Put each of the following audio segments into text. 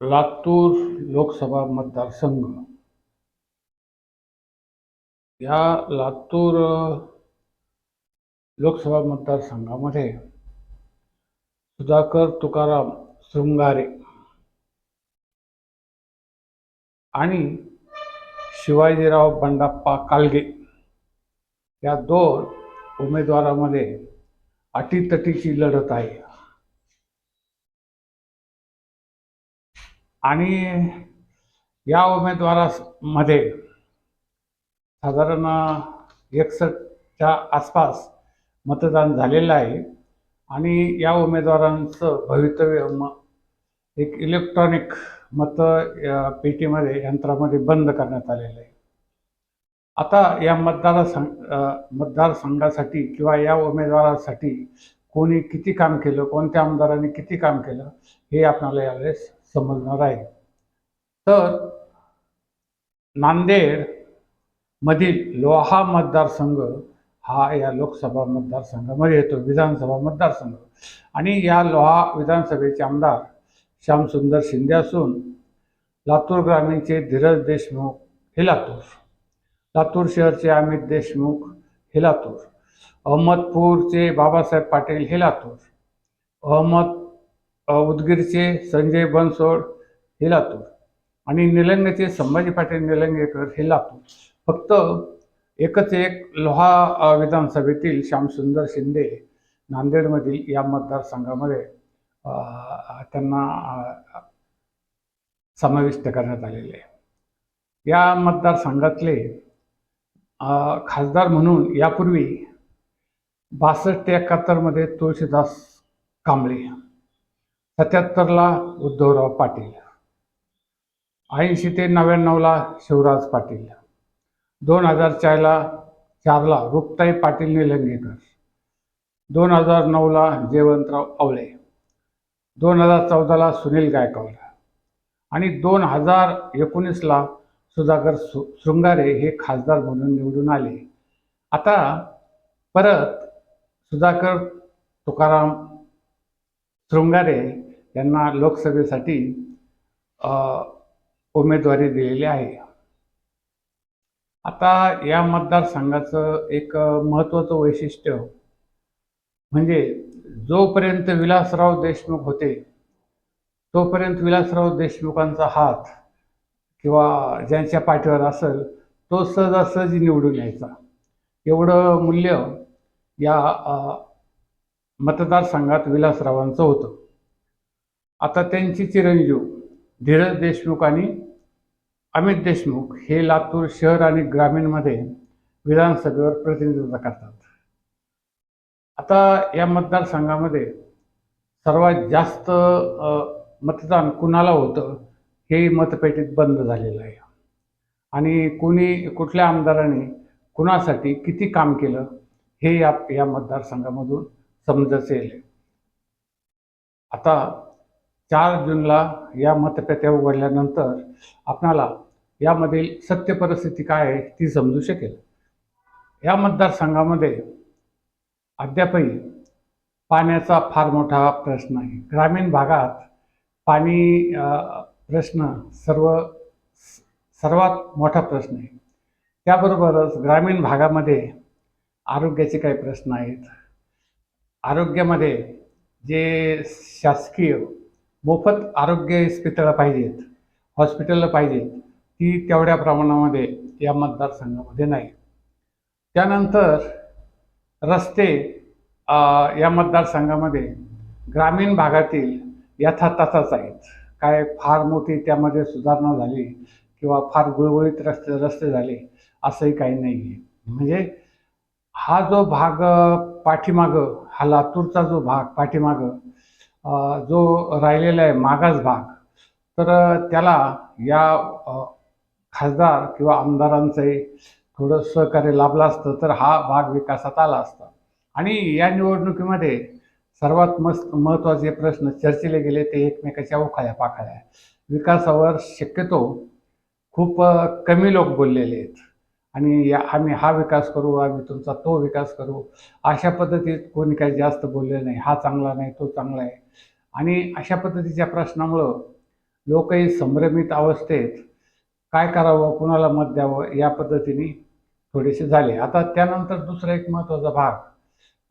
लातूर लोकसभा मतदारसंघ. या लातूर लोकसभा मतदारसंघामध्ये सुधाकर तुकाराम शृंगारे आणि शिवाजीराव बंडाप्पा कालगे या दोन उमेदवारामध्ये अटीतटीची लढत आहे. आणि या उमेदवारामध्ये साधारण एकसष्टच्या आसपास मतदान झालेलं आहे. आणि या उमेदवारांचं भवितव्य म एक इलेक्ट्रॉनिक मत या पेटीमध्ये यंत्रामध्ये बंद करण्यात आलेलं आहे. आता या मतदारसंघ मतदारसंघासाठी किंवा या उमेदवारासाठी कोणी किती काम केलं कोणत्या आमदारांनी किती काम केलं हे आपल्याला यावेळेस समजणार आहे. तर नांदेड मधील लोहा मतदारसंघ हा या लोकसभा मतदारसंघामध्ये येतो विधानसभा मतदारसंघ. आणि या लोहा विधानसभेचे आमदार श्यामसुंदर शिंदे असून लातूर ग्रामीणचे धीरज देशमुख हे लातूर लातूर शहरचे अमित देशमुख हे लातूर अहमदपूरचे बाबासाहेब पाटील हे लातूर अहमद उदगीरचे संजय बनसोड हे लातूर आणि निलंगेचे संभाजी पाटील निलंगेकर हे लातूर फक्त एकच एक लोहा विधानसभेतील श्यामसुंदर शिंदे नांदेडमधील या मतदारसंघामध्ये त्यांना समाविष्ट करण्यात आलेले आहे. या मतदारसंघातले खासदार म्हणून यापूर्वी बासष्ट एकाहत्तरमध्ये तुळशीदास कांबळे. सत्याहत्तरला उद्धवराव पाटील ऐंशी ते नव्याण्णवला शिवराज पाटील दोन हजार चारला चारला रुपताई पाटील निलंगेकर दोन हजार नऊला जयवंतराव आवळे दोन हजार चौदाला सुनील गायकवाड आणि दोन हजार एकोणीसला सुधाकर सु शृंगारे हे खासदार म्हणून निवडून आले. आता परत सुधाकर तुकाराम शृंगारे यांना लोकसभेसाठी उमेदवारी दिलेली आहे. आता या मतदारसंघाचं एक महत्त्वाचं वैशिष्ट्य म्हणजे जोपर्यंत विलासराव देशमुख होते तोपर्यंत विलासराव देशमुखांचा हात किंवा ज्यांच्या पाठीवर असेल तो सहजासहजी निवडून यायचा. एवढं मूल्य या मतदारसंघात विलासरावांचं होतं. आता त्यांची चिरंजीव धीरज देशमुख आणि अमित देशमुख हे लातूर शहर आणि ग्रामीणमध्ये विधानसभेवर प्रतिनिधित्व करतात. आता या मतदारसंघामध्ये सर्वात जास्त मतदान कुणाला होतं हे मतपेटीत बंद झालेलं आहे. आणि कोणी कुठल्या आमदाराने कुणासाठी किती काम केलं हे या या मतदारसंघामधून समजत येईल आता चार जूनला या मतपेट्या उघडल्यानंतर आपणाला यामधील सत्य परिस्थिती काय आहे ती समजू शकेल. या मतदारसंघामध्ये अद्यापही पाण्याचा फार मोठा प्रश्न आहे. ग्रामीण भागात पाणी प्रश्न सर्व सर्वात मोठा प्रश्न आहे. त्याबरोबरच ग्रामीण भागामध्ये आरोग्याचे काही प्रश्न आहेत. आरोग्यामध्ये जे शासकीय मोफत आरोग्य इस्पितळं पाहिजेत हॉस्पिटलं पाहिजेत. ती तेवढ्या प्रमाणामध्ये या मतदारसंघामध्ये नाही. त्यानंतर रस्ते या मतदारसंघामध्ये ग्रामीण भागातील यथातथाच आहेत. काय फार मोठी त्यामध्ये सुधारणा झाली किंवा फार गुळगुळीत रस्ते रस्ते झाले असंही काही नाही आहे म्हणजे हा जो भाग पाठीमागं हा लातूरचा जो भाग पाठीमागं जो राहिलेला आहे मागास भाग तर त्याला या खासदार किंवा आमदारांचंही थोडं सहकार्य लाभलं असतं तर हा भाग विकासात आला असता. आणि या निवडणुकीमध्ये सर्वात मस्त महत्त्वाचे प्रश्न चर्चेले गेले ते एकमेकाच्या उखाळ्या पाखाळ्या. विकासावर शक्यतो खूप कमी लोक बोललेले आहेत. आणि या आम्ही हा विकास करू आम्ही तुमचा तो विकास करू. अशा पद्धतीत कोणी काही जास्त बोलले नाही. हा चांगला नाही तो चांगला आहे. आणि अशा पद्धतीच्या प्रश्नामुळं लोकही संभ्रमित अवस्थेत काय करावं कुणाला मत द्यावं या पद्धतीने थोडेसे झाले. आता त्यानंतर दुसरा एक महत्त्वाचा भाग.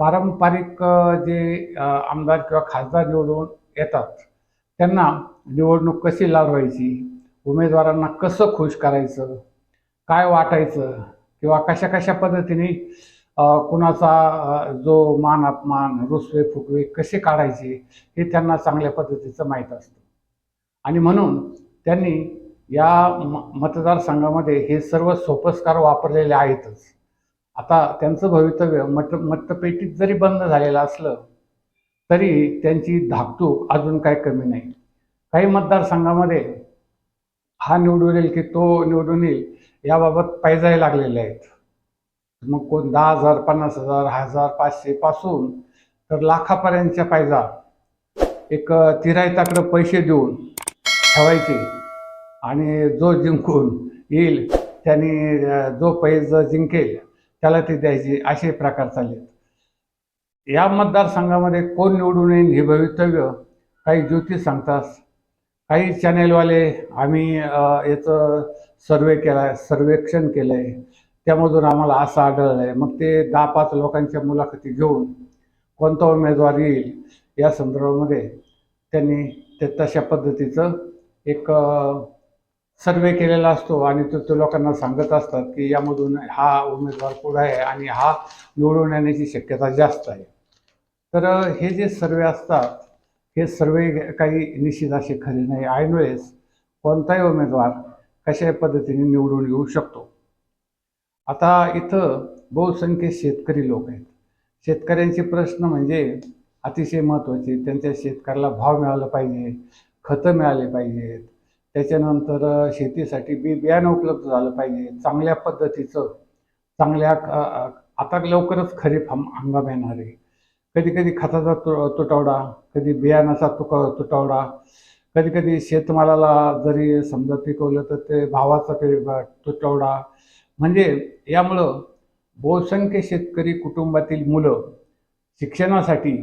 पारंपरिक जे आमदार किंवा खासदार निवडून येतात त्यांना निवडणूक कशी लढवायची उमेदवारांना कसं खुश करायचं काय वाटायचं किंवा कशा कशा पद्धतीने कुणाचा जो मान अपमान रुसवे फुगवे कसे काढायचे हे त्यांना चांगल्या पद्धतीचं माहीत असतं. आणि म्हणून त्यांनी या म मतदारसंघामध्ये हे सर्व सोपस्कार वापरलेले आहेतच. आता त्यांचं भवितव्य मत मतपेटीत जरी बंद झालेलं असलं तरी त्यांची धाकधूक अजून काही कमी नाही. काही मतदारसंघामध्ये हा निवडून येईल की तो निवडून येईल याबाबत पैजाही लागलेले आहेत. मग कोण दहा हजार पन्नास हजार हजार पाचशे पासून तर लाखापर्यंतच्या पायजा एक तिरायताकडं पैसे देऊन ठेवायचे आणि जो जिंकून येईल त्याने जो पैज जिंकेल त्याला ते द्यायचे असे प्रकार चालले या मतदारसंघामध्ये कोण निवडून येईल हे भवितव्य काही ज्योतिष सांगतात. काही चॅनेलवाले आम्ही याचं सर्वे केला आहे सर्वेक्षण केलं आहे त्यामधून आम्हाला असं आढळलं आहे मग ते दहा पाच लोकांच्या मुलाखती घेऊन कोणता उमेदवार येईल या संदर्भामध्ये त्यांनी ते तशा पद्धतीचं एक सर्वे केलेला असतो आणि तो ते लोकांना सांगत असतात की यामधून हा उमेदवार पुढे आहे आणि हा निवडून येण्याची शक्यता जास्त आहे. तर हे जे सर्वे असतात हे सर्वे काही निश्चित असे खरे नाही. ऐनवेळेस कोणताही उमेदवार कशा पद्धतीने निवडून येऊ शकतो. आता इथं बहुसंख्य शेतकरी लोक आहेत. शेतकऱ्यांचे प्रश्न म्हणजे अतिशय महत्त्वाचे. त्यांच्या शेतकऱ्याला भाव मिळाला पाहिजे खतं मिळाले पाहिजेत. त्याच्यानंतर शेतीसाठी बी बियाणं उपलब्ध झालं पाहिजे. चांगल्या पद्धतीचं चांगल्या आता लवकरच खरीप हम हंगाम येणार आहे. कधी कधी खताचा तु तुटवडा कधी बियाणाचा तुक तुटवडा कधी कधी शेतमालाला जरी समजा पिकवलं तर ते भावाचा ते तुटवडा. म्हणजे यामुळं बहुसंख्य शेतकरी कुटुंबातील मुलं शिक्षणासाठी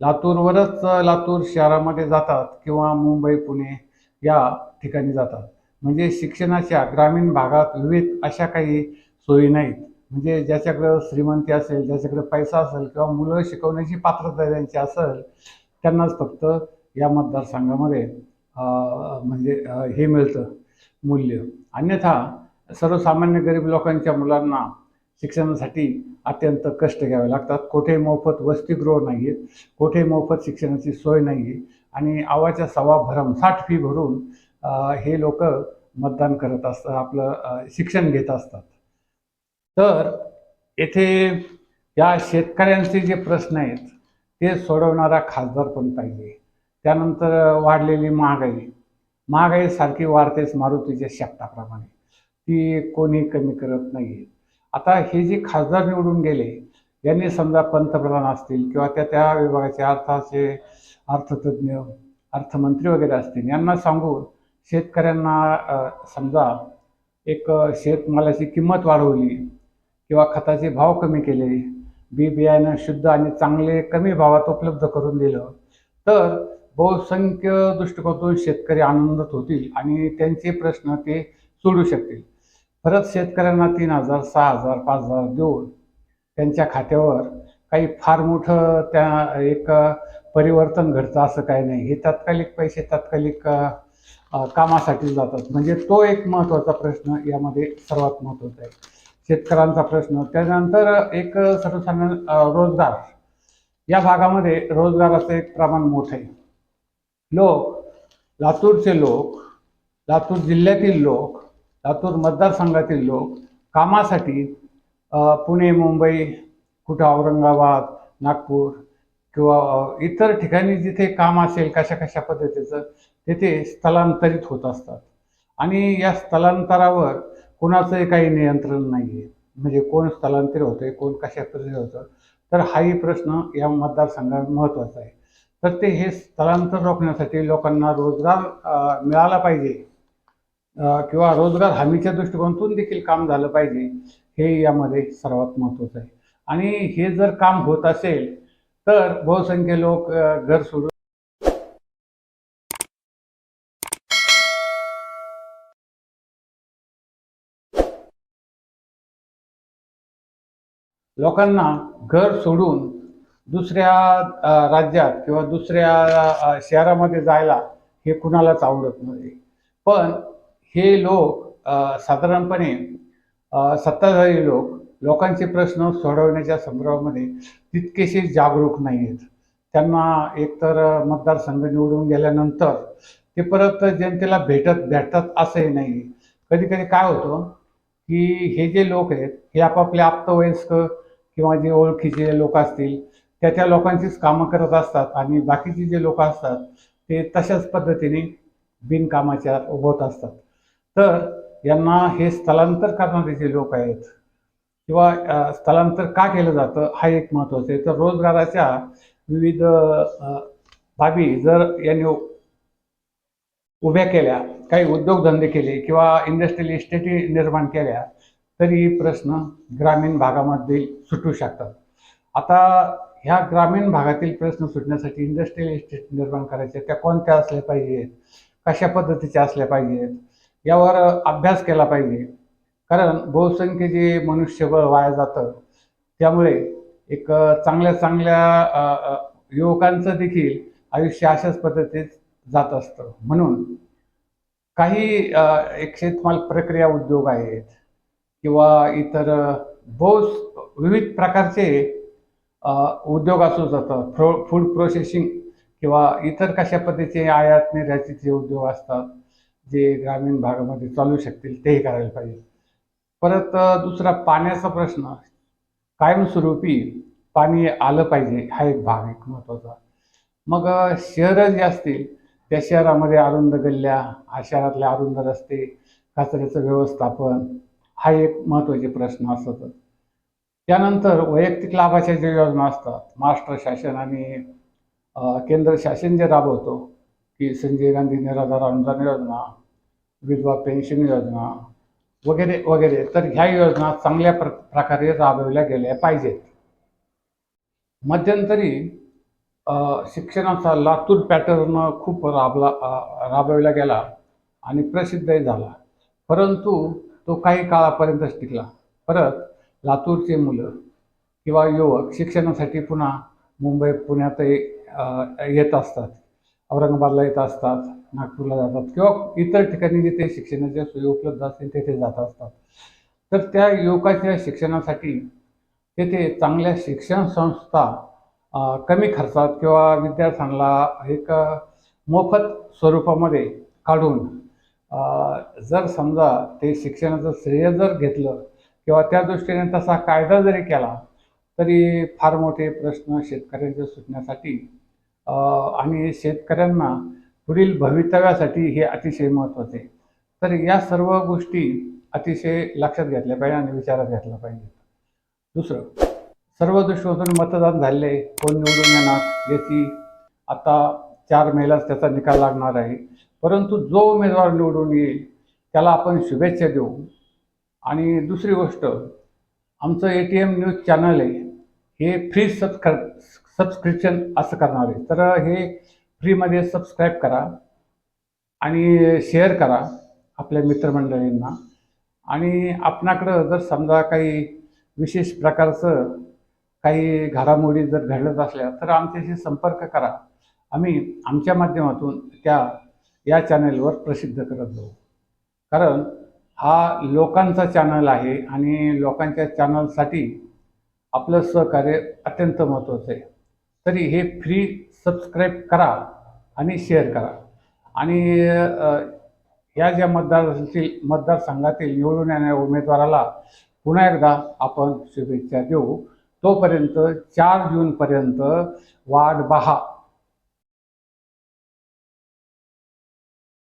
लातूरवरच लातूर शहरामध्ये जातात किंवा मुंबई पुणे या ठिकाणी जातात. म्हणजे शिक्षणाच्या ग्रामीण भागात विविध अशा काही सोयी नाहीत. म्हणजे ज्याच्याकडं श्रीमंती असेल ज्याच्याकडे पैसा असेल किंवा मुलं शिकवण्याची पात्रता त्यांची असेल त्यांनाच फक्त या मतदारसंघामध्ये म्हणजे हे मिळतं मूल्य. अन्यथा सर्वसामान्य गरीब लोकांच्या मुलांना शिक्षणासाठी अत्यंत कष्ट घ्यावे लागतात. कोठे मोफत वसतिगृह नाही आहेत कोठे मोफत शिक्षणाची सोय नाही आहे आणि आवाच्या सवा भरमसाठ फी भरून हे लोक मतदान करत असतात आपलं शिक्षण घेत असतात. तर येथे या शेतकऱ्यांचे जे प्रश्न आहेत ते सोडवणारा खासदार पण पाहिजे? त्यानंतर वाढलेली महागाई. महागाई सारखी वाढतेच मारुतीच्या शब्दाप्रमाणे ती कोणी कमी करत नाही आता हे जे खासदार निवडून गेले यांनी समजा पंतप्रधान असतील किंवा त्या त्या विभागाचे अर्थाचे अर्थतज्ञ अर्थमंत्री वगैरे असतील यांना सांगून शेतकऱ्यांना समजा एक शेतमालाची किंमत वाढवली किंवा खताचे भाव कमी केले बी बियाणं शुद्ध आणि चांगले कमी भावात उपलब्ध करून दिलं तर बहुसंख्य दृष्टिकोनातून शेतकरी आनंदात होतील आणि त्यांचे प्रश्न ते सोडू शकतील. परत शेतकऱ्यांना तीन हजार सहा हजार पाच हजार देऊन त्यांच्या खात्यावर काही फार मोठं त्या एक परिवर्तन घडतं असं काही नाही. हे तात्कालिक पैसे तात्कालिक कामासाठी जातात. म्हणजे तो एक महत्त्वाचा प्रश्न यामध्ये सर्वात महत्त्वाचा आहे. शेतकऱ्यांचा प्रश्न. त्यानंतर एक सर्वसाधारण रोजगार. या भागामध्ये रोजगाराचं एक प्रमाण मोठं आहे. लोक लातूरचे लोक लातूर जिल्ह्यातील लोक लातूर मतदारसंघातील लोक कामासाठी पुणे मुंबई कुठं औरंगाबाद नागपूर किंवा इतर ठिकाणी जिथे काम असेल कशा कशा पद्धतीचं तेथे स्थलांतरित होत असतात. आणि या स्थलांतरावर कोणाचंही काही नियंत्रण नाही आहे म्हणजे कोण स्थलांतर होतंय कोण कशा पद्धतीने होतं तर हाही प्रश्न या मतदारसंघात महत्त्वाचा आहे. तर ते हे स्थलांतर रोखण्यासाठी लोकांना रोजगार मिळाला पाहिजे. किंवा रोजगार हमीच्या दृष्टिकोनातून देखील काम झालं पाहिजे हे यामध्ये सर्वात महत्त्वाचं आहे. आणि हे जर काम होत असेल तर बहुसंख्य लोक घर सोडून लोकांना घर सोडून दुसऱ्या राज्यात किंवा दुसऱ्या शहरामध्ये जायला हे कुणालाच आवडत नाही. पण हे लोक साधारणपणे सत्ताधारी लोक लोकांचे प्रश्न सोडवण्याच्या संदर्भामध्ये तितकेसे जागरूक नाही आहेत त्यांना एकतर मतदारसंघ निवडून गेल्यानंतर ते परत जनतेला भेटत भेटतात असंही नाही. कधी कधी काय होतं की हे जे लोक आहेत हे आपापले आप्तवयस्क किंवा जे ओळखीचे लोक असतील त्या त्या लोकांचीच कामं करत असतात आणि बाकीचे जे लोक असतात ते तशाच पद्धतीने बिनकामाच्या उभवत असतात. तर यांना हे स्थलांतर करणारे जे लोक आहेत किंवा स्थलांतर का केलं जातं हा एक महत्त्वाचं आहे. तर रोजगाराच्या विविध बाबी जर यांनी उभ्या केल्या काही उद्योगधंदे केले किंवा इंडस्ट्रियल इस्टेटी निर्माण केल्या तरी प्रश्न ग्रामीण भागामध्ये सुटू शकतात. आता ह्या ग्रामीण भागातील प्रश्न सुटण्यासाठी इंडस्ट्रियल इस्टेट निर्माण करायचे त्या कोणत्या असल्या पाहिजेत? कशा पद्धतीच्या असल्या पाहिजेत? यावर अभ्यास केला पाहिजे. कारण बहुसंख्य जे मनुष्यबळ वाया जातं. त्यामुळे एक चांगल्या चांगल्या युवकांचं देखील आयुष्य अशाच पद्धतीत जात असतं. म्हणून काही एक शेतमाल प्रक्रिया उद्योग आहेत. किंवा इतर बोस विविध प्रकारचे उद्योग असू जातात. फ्रो फूड प्रोसेसिंग किंवा इतर कशा पद्धतीचे आयात निर्यातीचे उद्योग असतात जे ग्रामीण भागामध्ये चालू शकतील तेही करायला पाहिजे. परत दुसरा पाण्याचा प्रश्न. कायमस्वरूपी पाणी आलं पाहिजे हा एक भाग एक महत्त्वाचा. मग शहरं जी असतील त्या शहरामध्ये अरुंद गल्ल्या आ अरुंद रस्ते कचऱ्याचं व्यवस्थापन हा एक महत्त्वाचे प्रश्न असतात त्यानंतर वैयक्तिक लाभाच्या ज्या योजना असतात महाराष्ट्र शासन आणि केंद्र शासन जे राबवतो की संजय गांधी निराधार अनुदान योजना विधवा पेन्शन योजना वगैरे वगैरे तर ह्या योजना चांगल्या प्र प्रकारे राबविल्या गेल्या पाहिजेत. मध्यंतरी शिक्षणाचा लातूर पॅटर्न खूप राबला अ, राबविला गेला आणि प्रसिद्धही झाला. परंतु तो काही काळापर्यंतच टिकला. परत लातूरचे मुलं किंवा युवक शिक्षणासाठी पुन्हा मुंबई पुण्यात येत असतात. औरंगाबादला येत असतात नागपूरला जातात किंवा इतर ठिकाणी जिथे शिक्षणाच्या सोयी उपलब्ध असतील तेथे जात असतात. तर त्या युवकाच्या शिक्षणासाठी तेथे चांगल्या शिक्षण संस्था कमी खर्चात किंवा विद्यार्थ्यांना एक मोफत स्वरूपामध्ये काढून जर समजा ते शिक्षणाचं श्रेय जर घेतलं किंवा त्या दृष्टीने तसा कायदा जरी केला तरी फार मोठे प्रश्न शेतकऱ्यांचे सुटण्यासाठी आणि शेतकऱ्यांना पुढील भवितव्यासाठी हे अतिशय महत्त्वाचे तर या सर्व गोष्टी अतिशय लक्षात घेतल्या पाहिजे आणि विचारात घेतल्या पाहिजे दुसरं सर्व दृष्टीकोनातून मतदान झाले कोण निवडून येणार याची आता चार मेलाच त्याचा निकाल लागणार आहे. परंतु जो उमेदवार निवडून येईल त्याला आपण शुभेच्छा देऊ. आणि दुसरी गोष्ट आमचं A T M news channel आहे. हे फ्री सबस्क्राय सबस्क्रिप्शन असं करणार आहे. तर हे फ्रीमध्ये सबस्क्राईब करा आणि शेअर करा आपल्या मित्रमंडळींना. आणि आपणाकडं जर समजा काही विशेष प्रकारचं काही घडामोडी जर घडत असल्या तर आमच्याशी संपर्क करा. आम्ही आमच्या माध्यमातून त्या या चॅनलवर प्रसिद्ध करत जाऊ. कारण हा लोकांचा चॅनल आहे आणि लोकांच्या चॅनलसाठी आपलं सहकार्य अत्यंत महत्त्वाचं आहे. तरी हे फ्री सबस्क्राईब करा आणि शेअर करा. आणि ह्या ज्या मतदारातील मतदारसंघातील निवडून येणाऱ्या उमेदवाराला पुन्हा एकदा आपण शुभेच्छा देऊ. तोपर्यंत चार जूनपर्यंत वाट पहा